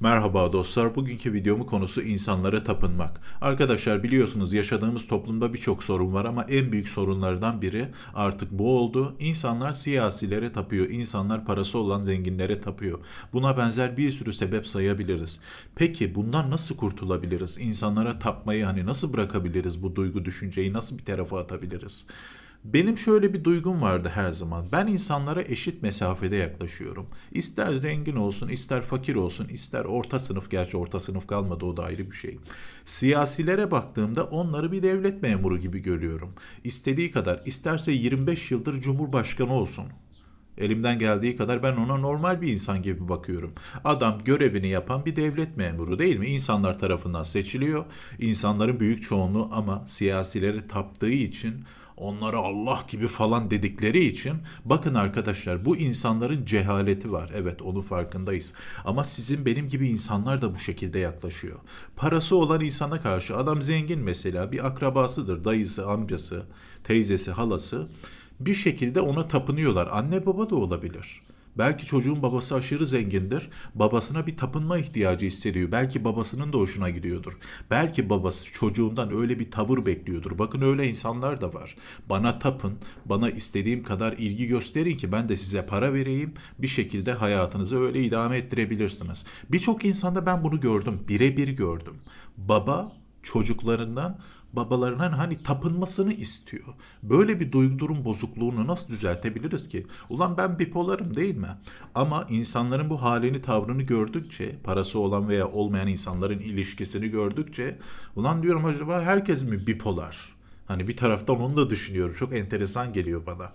Merhaba dostlar. Bugünkü videomu konusu insanlara tapınmak. Arkadaşlar biliyorsunuz yaşadığımız toplumda birçok sorun var ama en büyük sorunlardan biri artık bu oldu. İnsanlar siyasilere tapıyor. İnsanlar parası olan zenginlere tapıyor. Buna benzer bir sürü sebep sayabiliriz. Peki bundan nasıl kurtulabiliriz? İnsanlara tapmayı hani nasıl bırakabiliriz bu duygu düşünceyi nasıl bir tarafa atabiliriz? Benim şöyle bir duygum vardı her zaman. Ben insanlara eşit mesafede yaklaşıyorum. İster zengin olsun, ister fakir olsun, ister orta sınıf, gerçi orta sınıf kalmadı o da ayrı bir şey. Siyasilere baktığımda onları bir devlet memuru gibi görüyorum. İstediği kadar, isterse 25 yıldır cumhurbaşkanı olsun. Elimden geldiği kadar ben ona normal bir insan gibi bakıyorum. Adam görevini yapan bir devlet memuru değil mi? İnsanlar tarafından seçiliyor. İnsanların büyük çoğunluğu ama siyasilere taptığı için onlara Allah gibi falan dedikleri için bakın arkadaşlar bu insanların cehaleti var. Evet onun farkındayız. Ama sizin benim gibi insanlar da bu şekilde yaklaşıyor. Parası olan insana karşı adam zengin mesela bir akrabasıdır. Dayısı, amcası, teyzesi, halası bir şekilde ona tapınıyorlar. Anne baba da olabilir. Belki çocuğun babası aşırı zengindir. Babasına bir tapınma ihtiyacı hissediyor. Belki babasının da hoşuna gidiyordur. Belki babası çocuğundan öyle bir tavır bekliyordur. Bakın öyle insanlar da var. Bana tapın, bana istediğim kadar ilgi gösterin ki ben de size para vereyim. Bir şekilde hayatınızı öyle idame ettirebilirsiniz. Birçok insanda ben bunu gördüm. Birebir gördüm. Baba çocuklarından babalarının hani tapınmasını istiyor. Böyle bir duygu durum bozukluğunu nasıl düzeltebiliriz ki? Ulan ben bipolarım değil mi? Ama insanların bu halini tavrını gördükçe, parası olan veya olmayan insanların ilişkisini gördükçe ulan diyorum acaba herkes mi bipolar? Hani bir taraftan onu da düşünüyorum. Çok enteresan geliyor bana.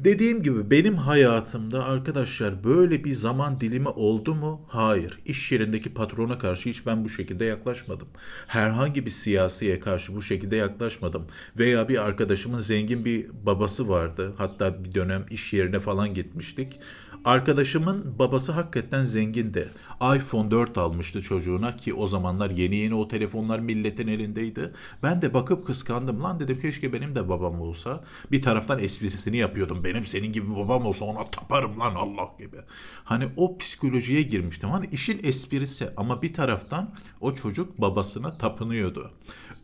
Dediğim gibi benim hayatımda arkadaşlar böyle bir zaman dilimi oldu mu? Hayır. İş yerindeki patrona karşı hiç ben bu şekilde yaklaşmadım. Herhangi bir siyasiye karşı bu şekilde yaklaşmadım. Veya bir arkadaşımın zengin bir babası vardı. Hatta bir dönem iş yerine falan gitmiştik. Arkadaşımın babası hakikaten zengindi. iPhone 4 almıştı çocuğuna ki o zamanlar yeni yeni o telefonlar milletin elindeydi. Ben de bakıp kıskandım. Lan dedim keşke benim de babam olsa. Bir taraftan esprisini yapıyordum. Benim senin gibi babam olsa ona taparım lan Allah gibi. Hani o psikolojiye girmiştim. Hani işin esprisi ama bir taraftan o çocuk babasına tapınıyordu.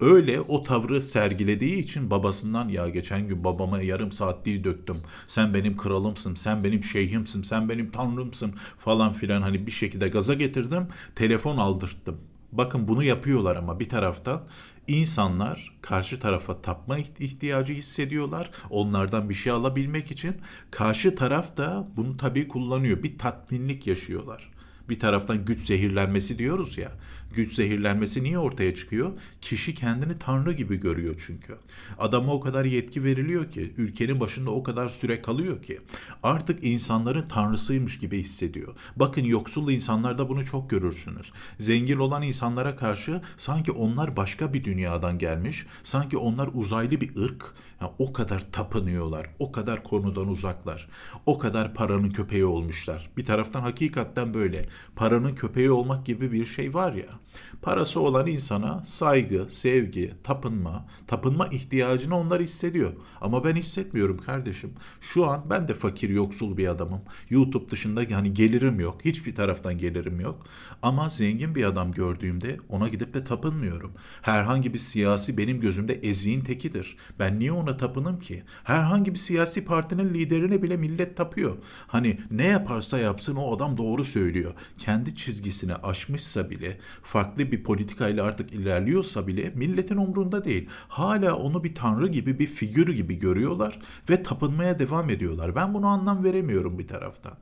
Öyle o tavrı sergilediği için babasından ya geçen gün babama yarım saat dil döktüm. Sen benim kralımsın, sen benim şeyhimsin, sen benim tanrımsın falan filan hani bir şekilde gaza getirdim. Telefon aldırttım. Bakın bunu yapıyorlar ama bir taraftan insanlar karşı tarafa tapma ihtiyacı hissediyorlar. Onlardan bir şey alabilmek için karşı taraf da bunu tabii kullanıyor. Bir tatminlik yaşıyorlar bir taraftan güç zehirlenmesi diyoruz ya. Güç zehirlenmesi niye ortaya çıkıyor? Kişi kendini tanrı gibi görüyor çünkü. Adama o kadar yetki veriliyor ki, ülkenin başında o kadar süre kalıyor ki artık insanların tanrısıymış gibi hissediyor. Bakın yoksul insanlarda bunu çok görürsünüz. Zengin olan insanlara karşı sanki onlar başka bir dünyadan gelmiş, sanki onlar uzaylı bir ırk. Yani o kadar tapınıyorlar, o kadar konudan uzaklar, o kadar paranın köpeği olmuşlar. Bir taraftan hakikaten böyle paranın köpeği olmak gibi bir şey var ya. Parası olan insana saygı, sevgi, tapınma, tapınma ihtiyacını onlar hissediyor. Ama ben hissetmiyorum kardeşim. Şu an ben de fakir, yoksul bir adamım. YouTube dışında hani gelirim yok. Hiçbir taraftan gelirim yok. Ama zengin bir adam gördüğümde ona gidip de tapınmıyorum. Herhangi bir siyasi benim gözümde eziğin tekidir. Ben niye ona tapınım ki? Herhangi bir siyasi partinin liderine bile millet tapıyor. Hani ne yaparsa yapsın o adam doğru söylüyor kendi çizgisini aşmışsa bile, farklı bir politikayla artık ilerliyorsa bile milletin umrunda değil. Hala onu bir tanrı gibi, bir figür gibi görüyorlar ve tapınmaya devam ediyorlar. Ben bunu anlam veremiyorum bir taraftan.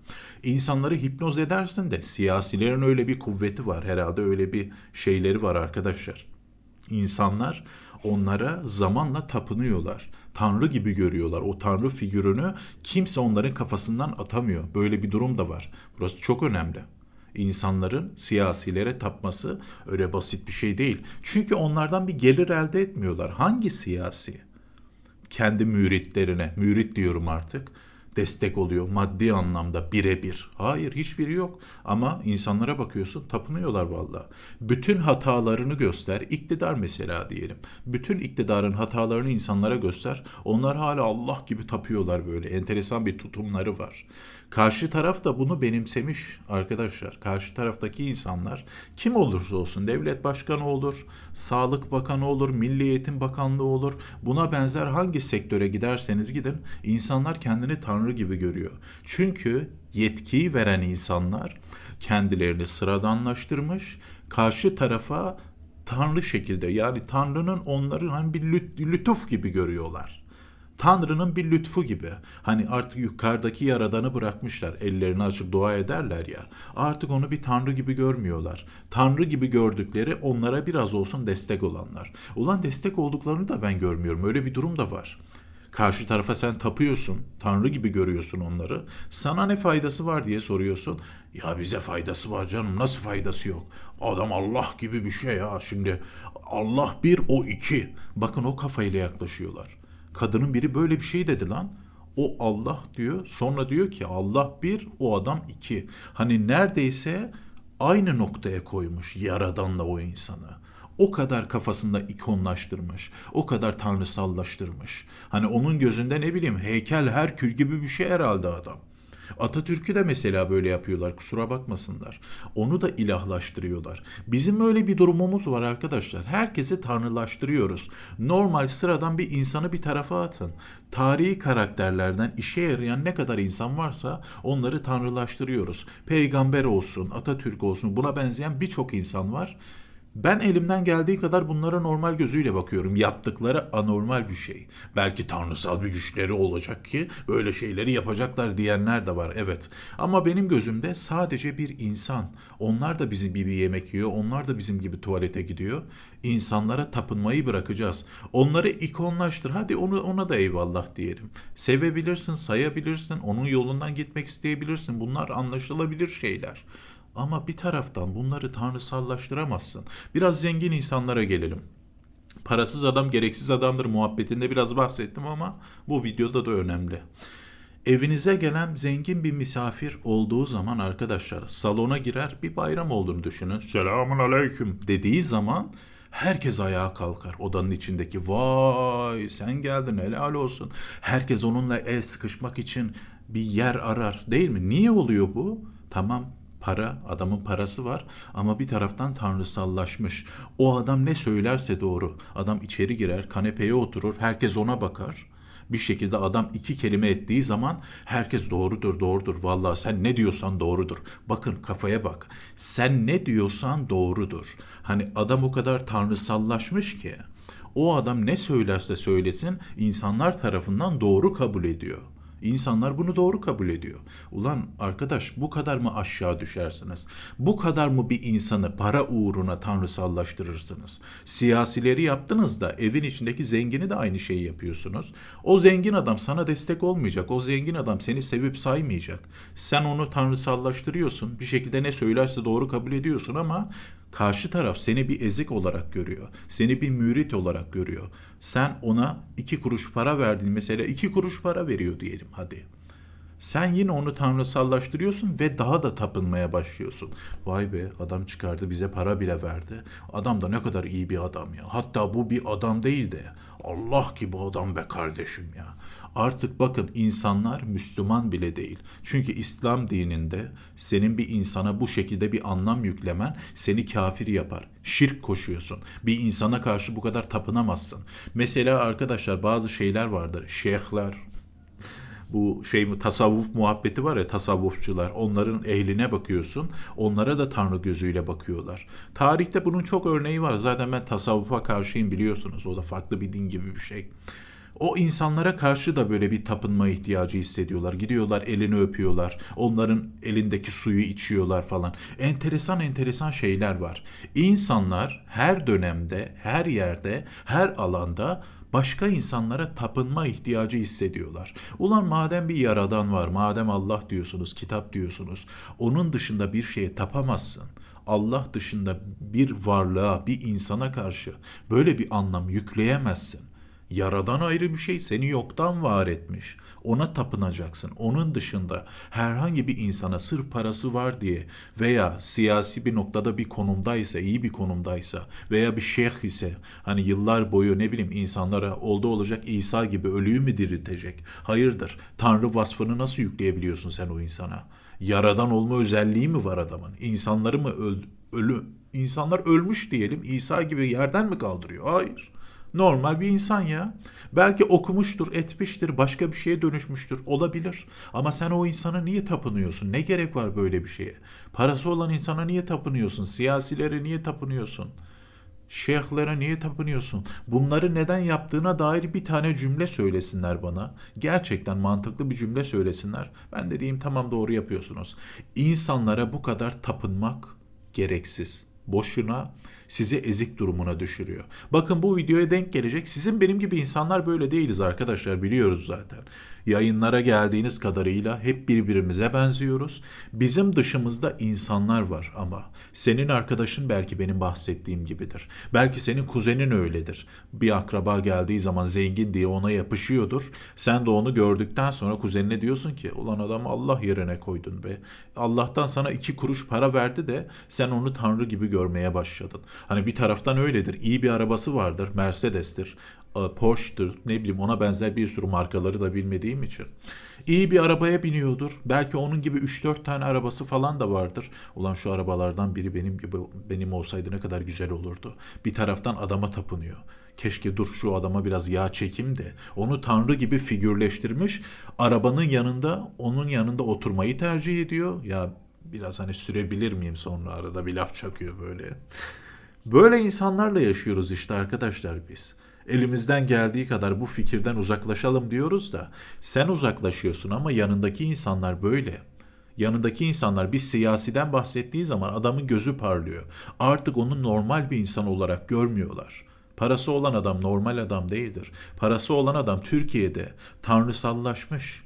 İnsanları hipnoz edersin de siyasilerin öyle bir kuvveti var. Herhalde öyle bir şeyleri var arkadaşlar. İnsanlar onlara zamanla tapınıyorlar. Tanrı gibi görüyorlar. O tanrı figürünü kimse onların kafasından atamıyor. Böyle bir durum da var. Burası çok önemli insanların siyasilere tapması öyle basit bir şey değil. Çünkü onlardan bir gelir elde etmiyorlar. Hangi siyasi? Kendi müritlerine, mürit diyorum artık, destek oluyor maddi anlamda birebir. Hayır hiçbiri yok. Ama insanlara bakıyorsun tapınıyorlar valla. Bütün hatalarını göster. İktidar mesela diyelim. Bütün iktidarın hatalarını insanlara göster. Onlar hala Allah gibi tapıyorlar böyle. Enteresan bir tutumları var. Karşı taraf da bunu benimsemiş arkadaşlar. Karşı taraftaki insanlar kim olursa olsun devlet başkanı olur, sağlık bakanı olur, milli eğitim bakanlığı olur. Buna benzer hangi sektöre giderseniz gidin insanlar kendini tanrı gibi görüyor. Çünkü yetkiyi veren insanlar kendilerini sıradanlaştırmış, karşı tarafa tanrı şekilde yani tanrının onların hani bir lütuf gibi görüyorlar. Tanrı'nın bir lütfu gibi. Hani artık yukarıdaki yaradanı bırakmışlar. Ellerini açıp dua ederler ya. Artık onu bir tanrı gibi görmüyorlar. Tanrı gibi gördükleri onlara biraz olsun destek olanlar. Ulan destek olduklarını da ben görmüyorum. Öyle bir durum da var. Karşı tarafa sen tapıyorsun, tanrı gibi görüyorsun onları. Sana ne faydası var diye soruyorsun. Ya bize faydası var canım, nasıl faydası yok? Adam Allah gibi bir şey ya. Şimdi Allah bir, o iki. Bakın o kafayla yaklaşıyorlar. Kadının biri böyle bir şey dedi lan. O Allah diyor. Sonra diyor ki Allah bir, o adam iki. Hani neredeyse aynı noktaya koymuş yaradanla o insanı. O kadar kafasında ikonlaştırmış. O kadar tanrısallaştırmış. Hani onun gözünde ne bileyim heykel Herkül gibi bir şey herhalde adam. Atatürk'ü de mesela böyle yapıyorlar kusura bakmasınlar. Onu da ilahlaştırıyorlar. Bizim öyle bir durumumuz var arkadaşlar. Herkesi tanrılaştırıyoruz. Normal sıradan bir insanı bir tarafa atın. Tarihi karakterlerden işe yarayan ne kadar insan varsa onları tanrılaştırıyoruz. Peygamber olsun, Atatürk olsun buna benzeyen birçok insan var. Ben elimden geldiği kadar bunlara normal gözüyle bakıyorum. Yaptıkları anormal bir şey. Belki tanrısal bir güçleri olacak ki böyle şeyleri yapacaklar diyenler de var. Evet. Ama benim gözümde sadece bir insan. Onlar da bizim gibi yemek yiyor. Onlar da bizim gibi tuvalete gidiyor. İnsanlara tapınmayı bırakacağız. Onları ikonlaştır. Hadi onu ona da eyvallah diyelim. Sevebilirsin, sayabilirsin, onun yolundan gitmek isteyebilirsin. Bunlar anlaşılabilir şeyler. Ama bir taraftan bunları tanrısallaştıramazsın. Biraz zengin insanlara gelelim. Parasız adam gereksiz adamdır muhabbetinde biraz bahsettim ama bu videoda da önemli. Evinize gelen zengin bir misafir olduğu zaman arkadaşlar salona girer bir bayram olduğunu düşünün. Selamun aleyküm dediği zaman herkes ayağa kalkar odanın içindeki. Vay sen geldin helal olsun. Herkes onunla el sıkışmak için bir yer arar değil mi? Niye oluyor bu? Tamam para, adamın parası var ama bir taraftan tanrısallaşmış. O adam ne söylerse doğru. Adam içeri girer, kanepeye oturur, herkes ona bakar. Bir şekilde adam iki kelime ettiği zaman herkes doğrudur, doğrudur. Vallahi sen ne diyorsan doğrudur. Bakın kafaya bak. Sen ne diyorsan doğrudur. Hani adam o kadar tanrısallaşmış ki o adam ne söylerse söylesin insanlar tarafından doğru kabul ediyor. İnsanlar bunu doğru kabul ediyor. Ulan arkadaş bu kadar mı aşağı düşersiniz? Bu kadar mı bir insanı para uğruna tanrısallaştırırsınız? Siyasileri yaptınız da evin içindeki zengini de aynı şeyi yapıyorsunuz. O zengin adam sana destek olmayacak. O zengin adam seni sevip saymayacak. Sen onu tanrısallaştırıyorsun. Bir şekilde ne söylerse doğru kabul ediyorsun ama Karşı taraf seni bir ezik olarak görüyor. Seni bir mürit olarak görüyor. Sen ona iki kuruş para verdin mesela iki kuruş para veriyor diyelim hadi. Sen yine onu tanrısallaştırıyorsun ve daha da tapınmaya başlıyorsun. Vay be adam çıkardı bize para bile verdi. Adam da ne kadar iyi bir adam ya. Hatta bu bir adam değil de Allah gibi adam be kardeşim ya. Artık bakın insanlar Müslüman bile değil. Çünkü İslam dininde senin bir insana bu şekilde bir anlam yüklemen seni kafir yapar. Şirk koşuyorsun. Bir insana karşı bu kadar tapınamazsın. Mesela arkadaşlar bazı şeyler vardır. Şeyhler, bu şey tasavvuf muhabbeti var ya tasavvufçular onların ehline bakıyorsun onlara da tanrı gözüyle bakıyorlar. Tarihte bunun çok örneği var zaten ben tasavvufa karşıyım biliyorsunuz o da farklı bir din gibi bir şey. O insanlara karşı da böyle bir tapınma ihtiyacı hissediyorlar. Gidiyorlar elini öpüyorlar. Onların elindeki suyu içiyorlar falan. Enteresan enteresan şeyler var. İnsanlar her dönemde, her yerde, her alanda başka insanlara tapınma ihtiyacı hissediyorlar. Ulan madem bir yaradan var, madem Allah diyorsunuz, kitap diyorsunuz, onun dışında bir şeye tapamazsın. Allah dışında bir varlığa, bir insana karşı böyle bir anlam yükleyemezsin. Yaradan ayrı bir şey seni yoktan var etmiş. Ona tapınacaksın. Onun dışında herhangi bir insana sır parası var diye veya siyasi bir noktada bir konumdaysa, iyi bir konumdaysa veya bir şeyh ise hani yıllar boyu ne bileyim insanlara oldu olacak İsa gibi ölüyü mü diriltecek? Hayırdır? Tanrı vasfını nasıl yükleyebiliyorsun sen o insana? Yaradan olma özelliği mi var adamın? İnsanları mı öl, ölü insanlar ölmüş diyelim İsa gibi yerden mi kaldırıyor? Hayır. Normal bir insan ya. Belki okumuştur, etmiştir, başka bir şeye dönüşmüştür. Olabilir. Ama sen o insana niye tapınıyorsun? Ne gerek var böyle bir şeye? Parası olan insana niye tapınıyorsun? Siyasilere niye tapınıyorsun? Şeyhlere niye tapınıyorsun? Bunları neden yaptığına dair bir tane cümle söylesinler bana. Gerçekten mantıklı bir cümle söylesinler. Ben de diyeyim tamam doğru yapıyorsunuz. İnsanlara bu kadar tapınmak gereksiz. Boşuna sizi ezik durumuna düşürüyor. Bakın bu videoya denk gelecek. Sizin benim gibi insanlar böyle değiliz arkadaşlar biliyoruz zaten. Yayınlara geldiğiniz kadarıyla hep birbirimize benziyoruz. Bizim dışımızda insanlar var ama senin arkadaşın belki benim bahsettiğim gibidir. Belki senin kuzenin öyledir. Bir akraba geldiği zaman zengin diye ona yapışıyordur. Sen de onu gördükten sonra kuzenine diyorsun ki ulan adamı Allah yerine koydun be. Allah'tan sana iki kuruş para verdi de sen onu Tanrı gibi görmeye başladın. Hani bir taraftan öyledir. İyi bir arabası vardır. Mercedes'tir. Porsche'dur ne bileyim ona benzer bir sürü markaları da bilmediğim için. İyi bir arabaya biniyordur. Belki onun gibi 3-4 tane arabası falan da vardır. Ulan şu arabalardan biri benim gibi benim olsaydı ne kadar güzel olurdu. Bir taraftan adama tapınıyor. Keşke dur şu adama biraz yağ çekim de onu tanrı gibi figürleştirmiş. Arabanın yanında onun yanında oturmayı tercih ediyor. Ya biraz hani sürebilir miyim sonra arada bir laf çakıyor böyle. Böyle insanlarla yaşıyoruz işte arkadaşlar biz. Elimizden geldiği kadar bu fikirden uzaklaşalım diyoruz da sen uzaklaşıyorsun ama yanındaki insanlar böyle. Yanındaki insanlar bir siyasiden bahsettiği zaman adamın gözü parlıyor. Artık onu normal bir insan olarak görmüyorlar. Parası olan adam normal adam değildir. Parası olan adam Türkiye'de tanrısallaşmış.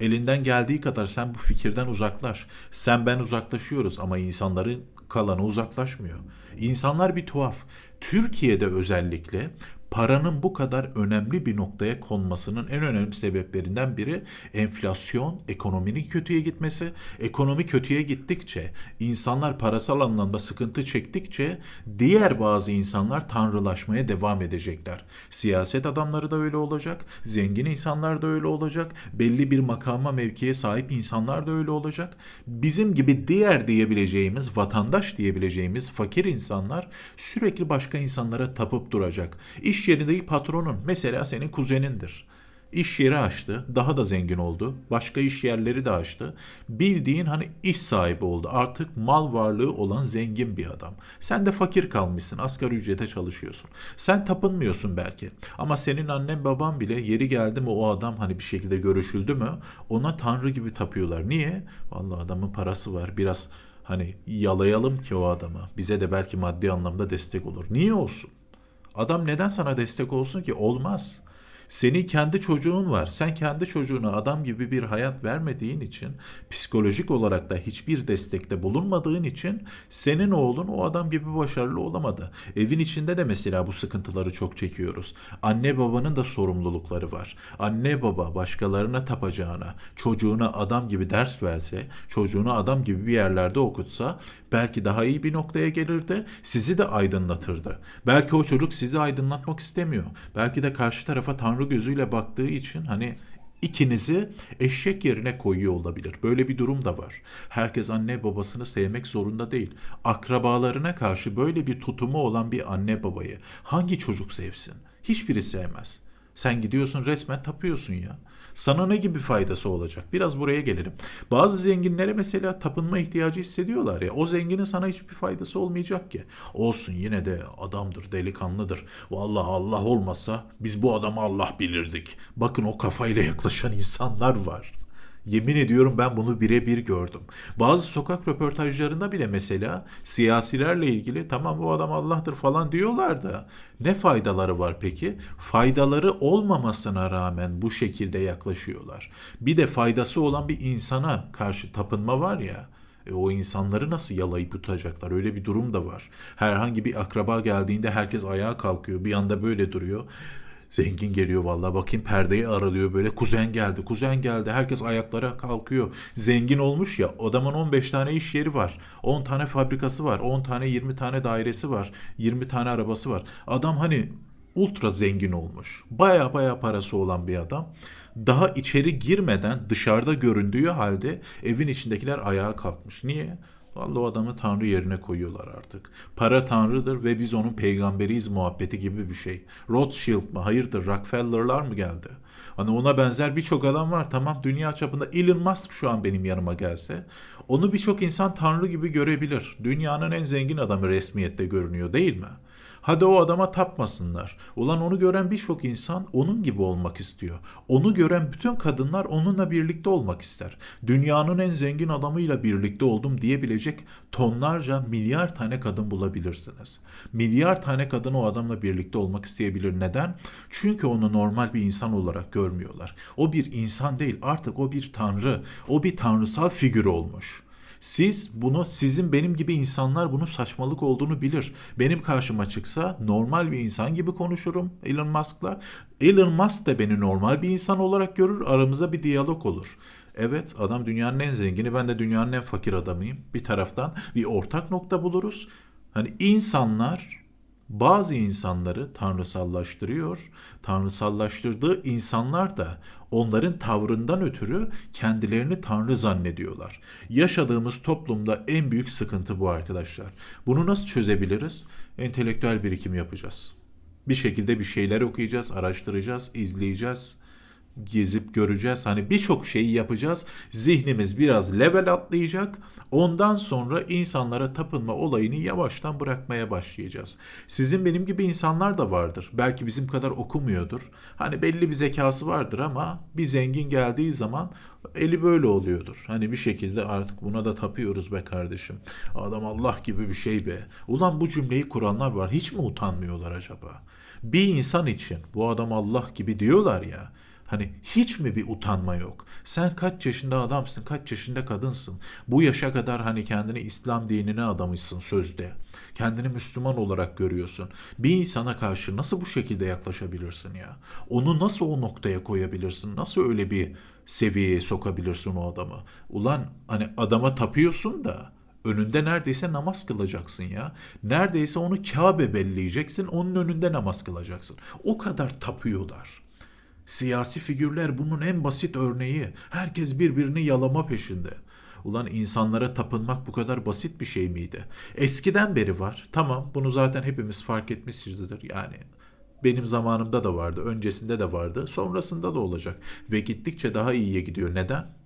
Elinden geldiği kadar sen bu fikirden uzaklaş. Sen ben uzaklaşıyoruz ama insanların kalanı uzaklaşmıyor. İnsanlar bir tuhaf. Türkiye'de özellikle paranın bu kadar önemli bir noktaya konmasının en önemli sebeplerinden biri enflasyon, ekonominin kötüye gitmesi. Ekonomi kötüye gittikçe, insanlar parasal anlamda sıkıntı çektikçe diğer bazı insanlar tanrılaşmaya devam edecekler. Siyaset adamları da öyle olacak, zengin insanlar da öyle olacak, belli bir makama mevkiye sahip insanlar da öyle olacak. Bizim gibi diğer diyebileceğimiz, vatandaş diyebileceğimiz fakir insanlar sürekli başka insanlara tapıp duracak. İş İş yerindeki patronun mesela senin kuzenindir. İş yeri açtı, daha da zengin oldu. Başka iş yerleri de açtı. Bildiğin hani iş sahibi oldu. Artık mal varlığı olan zengin bir adam. Sen de fakir kalmışsın, asgari ücrete çalışıyorsun. Sen tapınmıyorsun belki. Ama senin annen baban bile yeri geldi mi o adam hani bir şekilde görüşüldü mü ona tanrı gibi tapıyorlar. Niye? Vallahi adamın parası var. Biraz hani yalayalım ki o adamı. Bize de belki maddi anlamda destek olur. Niye olsun? Adam neden sana destek olsun ki? Olmaz. Senin kendi çocuğun var. Sen kendi çocuğuna adam gibi bir hayat vermediğin için, psikolojik olarak da hiçbir destekte bulunmadığın için senin oğlun o adam gibi başarılı olamadı. Evin içinde de mesela bu sıkıntıları çok çekiyoruz. Anne babanın da sorumlulukları var. Anne baba başkalarına tapacağına, çocuğuna adam gibi ders verse, çocuğunu adam gibi bir yerlerde okutsa belki daha iyi bir noktaya gelirdi. Sizi de aydınlatırdı. Belki o çocuk sizi aydınlatmak istemiyor. Belki de karşı tarafa Tanrı gözüyle baktığı için hani ikinizi eşek yerine koyuyor olabilir. Böyle bir durum da var. Herkes anne babasını sevmek zorunda değil. Akrabalarına karşı böyle bir tutumu olan bir anne babayı hangi çocuk sevsin? Hiçbiri sevmez. Sen gidiyorsun resmen tapıyorsun ya. Sana ne gibi faydası olacak? Biraz buraya gelelim. Bazı zenginlere mesela tapınma ihtiyacı hissediyorlar ya. O zenginin sana hiçbir faydası olmayacak ki. Olsun yine de adamdır, delikanlıdır. Vallahi Allah olmasa biz bu adamı Allah bilirdik. Bakın o kafayla yaklaşan insanlar var. Yemin ediyorum ben bunu birebir gördüm. Bazı sokak röportajlarında bile mesela siyasilerle ilgili tamam bu adam Allah'tır falan diyorlar da ne faydaları var peki? Faydaları olmamasına rağmen bu şekilde yaklaşıyorlar. Bir de faydası olan bir insana karşı tapınma var ya. E, o insanları nasıl yalayıp tutacaklar? Öyle bir durum da var. Herhangi bir akraba geldiğinde herkes ayağa kalkıyor. Bir anda böyle duruyor Zengin geliyor vallahi bakayım perdeyi aralıyor böyle kuzen geldi kuzen geldi herkes ayaklara kalkıyor. Zengin olmuş ya adamın 15 tane iş yeri var 10 tane fabrikası var 10 tane 20 tane dairesi var 20 tane arabası var. Adam hani ultra zengin olmuş baya baya parası olan bir adam. Daha içeri girmeden dışarıda göründüğü halde evin içindekiler ayağa kalkmış. Niye? Vallahi o adamı tanrı yerine koyuyorlar artık. Para tanrıdır ve biz onun peygamberiyiz muhabbeti gibi bir şey. Rothschild mı? Hayırdır Rockefeller'lar mı geldi? Hani ona benzer birçok adam var. Tamam dünya çapında Elon Musk şu an benim yanıma gelse. Onu birçok insan tanrı gibi görebilir. Dünyanın en zengin adamı resmiyette görünüyor değil mi? Hadi o adama tapmasınlar. Ulan onu gören birçok insan onun gibi olmak istiyor. Onu gören bütün kadınlar onunla birlikte olmak ister. Dünyanın en zengin adamıyla birlikte oldum diyebilecek tonlarca milyar tane kadın bulabilirsiniz. Milyar tane kadın o adamla birlikte olmak isteyebilir. Neden? Çünkü onu normal bir insan olarak görmüyorlar. O bir insan değil artık o bir tanrı. O bir tanrısal figür olmuş. Siz bunu sizin benim gibi insanlar bunun saçmalık olduğunu bilir. Benim karşıma çıksa normal bir insan gibi konuşurum Elon Musk'la. Elon Musk da beni normal bir insan olarak görür. Aramızda bir diyalog olur. Evet adam dünyanın en zengini ben de dünyanın en fakir adamıyım. Bir taraftan bir ortak nokta buluruz. Hani insanlar bazı insanları tanrısallaştırıyor. Tanrısallaştırdığı insanlar da onların tavrından ötürü kendilerini tanrı zannediyorlar. Yaşadığımız toplumda en büyük sıkıntı bu arkadaşlar. Bunu nasıl çözebiliriz? Entelektüel birikim yapacağız. Bir şekilde bir şeyler okuyacağız, araştıracağız, izleyeceğiz gezip göreceğiz. Hani birçok şeyi yapacağız. Zihnimiz biraz level atlayacak. Ondan sonra insanlara tapınma olayını yavaştan bırakmaya başlayacağız. Sizin benim gibi insanlar da vardır. Belki bizim kadar okumuyordur. Hani belli bir zekası vardır ama bir zengin geldiği zaman eli böyle oluyordur. Hani bir şekilde artık buna da tapıyoruz be kardeşim. Adam Allah gibi bir şey be. Ulan bu cümleyi kuranlar var. Hiç mi utanmıyorlar acaba? Bir insan için bu adam Allah gibi diyorlar ya. Hani hiç mi bir utanma yok? Sen kaç yaşında adamsın, kaç yaşında kadınsın? Bu yaşa kadar hani kendini İslam dinine adamışsın sözde. Kendini Müslüman olarak görüyorsun. Bir insana karşı nasıl bu şekilde yaklaşabilirsin ya? Onu nasıl o noktaya koyabilirsin? Nasıl öyle bir seviyeye sokabilirsin o adamı? Ulan hani adama tapıyorsun da önünde neredeyse namaz kılacaksın ya. Neredeyse onu Kabe belleyeceksin, onun önünde namaz kılacaksın. O kadar tapıyorlar. Siyasi figürler bunun en basit örneği. Herkes birbirini yalama peşinde. Ulan insanlara tapınmak bu kadar basit bir şey miydi? Eskiden beri var. Tamam bunu zaten hepimiz fark etmişizdir. Yani benim zamanımda da vardı, öncesinde de vardı, sonrasında da olacak. Ve gittikçe daha iyiye gidiyor. Neden?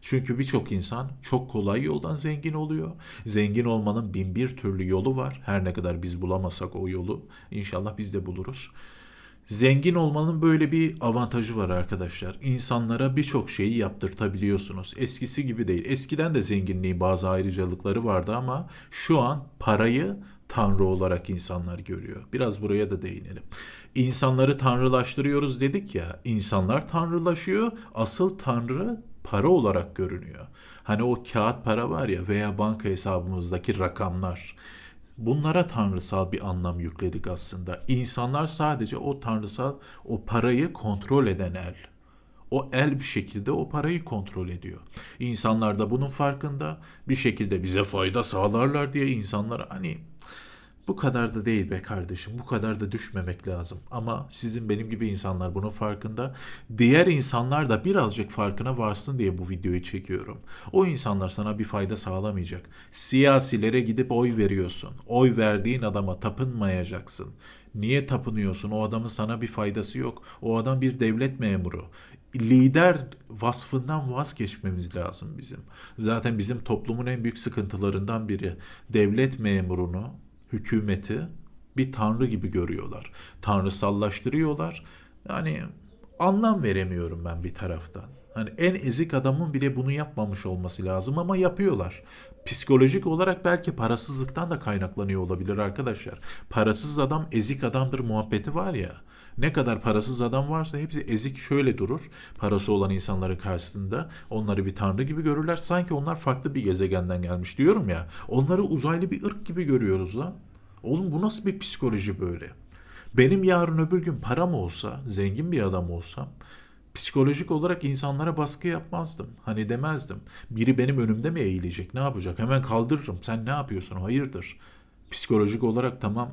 Çünkü birçok insan çok kolay yoldan zengin oluyor. Zengin olmanın bin bir türlü yolu var. Her ne kadar biz bulamasak o yolu inşallah biz de buluruz. Zengin olmanın böyle bir avantajı var arkadaşlar. İnsanlara birçok şeyi yaptırtabiliyorsunuz. Eskisi gibi değil. Eskiden de zenginliğin bazı ayrıcalıkları vardı ama şu an parayı tanrı olarak insanlar görüyor. Biraz buraya da değinelim. İnsanları tanrılaştırıyoruz dedik ya. İnsanlar tanrılaşıyor. Asıl tanrı para olarak görünüyor. Hani o kağıt para var ya veya banka hesabımızdaki rakamlar. Bunlara tanrısal bir anlam yükledik aslında. İnsanlar sadece o tanrısal, o parayı kontrol eden el. O el bir şekilde o parayı kontrol ediyor. İnsanlar da bunun farkında. Bir şekilde bize fayda sağlarlar diye insanlar hani bu kadar da değil be kardeşim. Bu kadar da düşmemek lazım. Ama sizin benim gibi insanlar bunun farkında. Diğer insanlar da birazcık farkına varsın diye bu videoyu çekiyorum. O insanlar sana bir fayda sağlamayacak. Siyasilere gidip oy veriyorsun. Oy verdiğin adama tapınmayacaksın. Niye tapınıyorsun? O adamın sana bir faydası yok. O adam bir devlet memuru lider vasfından vazgeçmemiz lazım bizim. Zaten bizim toplumun en büyük sıkıntılarından biri devlet memurunu hükümeti bir tanrı gibi görüyorlar. Tanrısallaştırıyorlar. Yani anlam veremiyorum ben bir taraftan. Hani en ezik adamın bile bunu yapmamış olması lazım ama yapıyorlar. Psikolojik olarak belki parasızlıktan da kaynaklanıyor olabilir arkadaşlar. Parasız adam ezik adamdır muhabbeti var ya. Ne kadar parasız adam varsa hepsi ezik şöyle durur. Parası olan insanların karşısında onları bir tanrı gibi görürler. Sanki onlar farklı bir gezegenden gelmiş diyorum ya. Onları uzaylı bir ırk gibi görüyoruz lan. Oğlum bu nasıl bir psikoloji böyle? Benim yarın öbür gün param olsa, zengin bir adam olsam psikolojik olarak insanlara baskı yapmazdım. Hani demezdim. Biri benim önümde mi eğilecek? Ne yapacak? Hemen kaldırırım. Sen ne yapıyorsun? Hayırdır? Psikolojik olarak tamam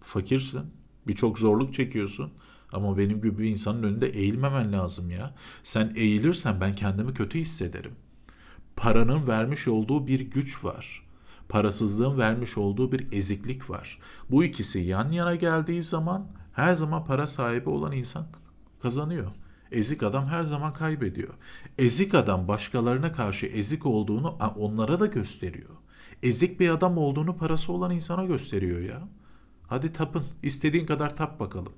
fakirsin. Birçok zorluk çekiyorsun. Ama benim gibi bir insanın önünde eğilmemen lazım ya. Sen eğilirsen ben kendimi kötü hissederim. Paranın vermiş olduğu bir güç var. Parasızlığın vermiş olduğu bir eziklik var. Bu ikisi yan yana geldiği zaman her zaman para sahibi olan insan kazanıyor. Ezik adam her zaman kaybediyor. Ezik adam başkalarına karşı ezik olduğunu onlara da gösteriyor. Ezik bir adam olduğunu parası olan insana gösteriyor ya. Hadi tapın. istediğin kadar tap bakalım.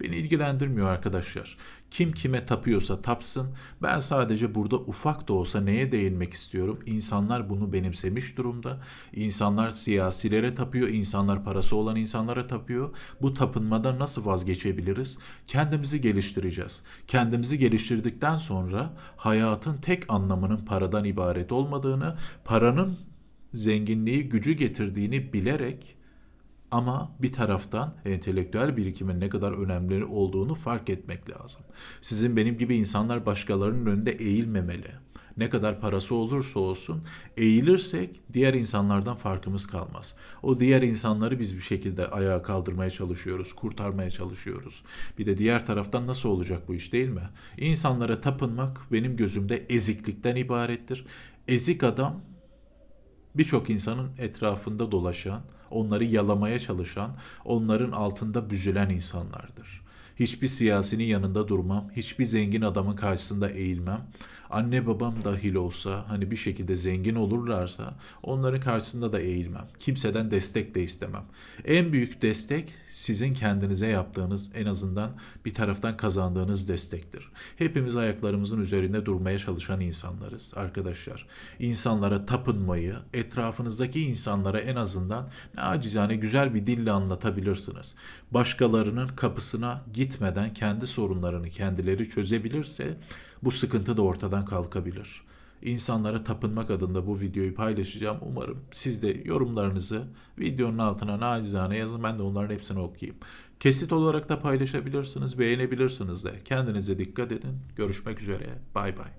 Beni ilgilendirmiyor arkadaşlar. Kim kime tapıyorsa tapsın. Ben sadece burada ufak da olsa neye değinmek istiyorum? İnsanlar bunu benimsemiş durumda. İnsanlar siyasilere tapıyor. insanlar parası olan insanlara tapıyor. Bu tapınmadan nasıl vazgeçebiliriz? Kendimizi geliştireceğiz. Kendimizi geliştirdikten sonra hayatın tek anlamının paradan ibaret olmadığını, paranın zenginliği, gücü getirdiğini bilerek ama bir taraftan entelektüel birikimin ne kadar önemli olduğunu fark etmek lazım. Sizin benim gibi insanlar başkalarının önünde eğilmemeli. Ne kadar parası olursa olsun eğilirsek diğer insanlardan farkımız kalmaz. O diğer insanları biz bir şekilde ayağa kaldırmaya çalışıyoruz, kurtarmaya çalışıyoruz. Bir de diğer taraftan nasıl olacak bu iş değil mi? İnsanlara tapınmak benim gözümde eziklikten ibarettir. Ezik adam birçok insanın etrafında dolaşan, onları yalamaya çalışan, onların altında büzülen insanlardır. Hiçbir siyasinin yanında durmam, hiçbir zengin adamın karşısında eğilmem. Anne babam dahil olsa, hani bir şekilde zengin olurlarsa onların karşısında da eğilmem. Kimseden destek de istemem. En büyük destek sizin kendinize yaptığınız, en azından bir taraftan kazandığınız destektir. Hepimiz ayaklarımızın üzerinde durmaya çalışan insanlarız arkadaşlar. İnsanlara tapınmayı, etrafınızdaki insanlara en azından acizane güzel bir dille anlatabilirsiniz. Başkalarının kapısına gitmeden kendi sorunlarını kendileri çözebilirse bu sıkıntı da ortadan kalkabilir. İnsanlara tapınmak adında bu videoyu paylaşacağım. Umarım siz de yorumlarınızı videonun altına nacizane yazın. Ben de onların hepsini okuyayım. Kesit olarak da paylaşabilirsiniz, beğenebilirsiniz de. Kendinize dikkat edin. Görüşmek üzere. Bay bay.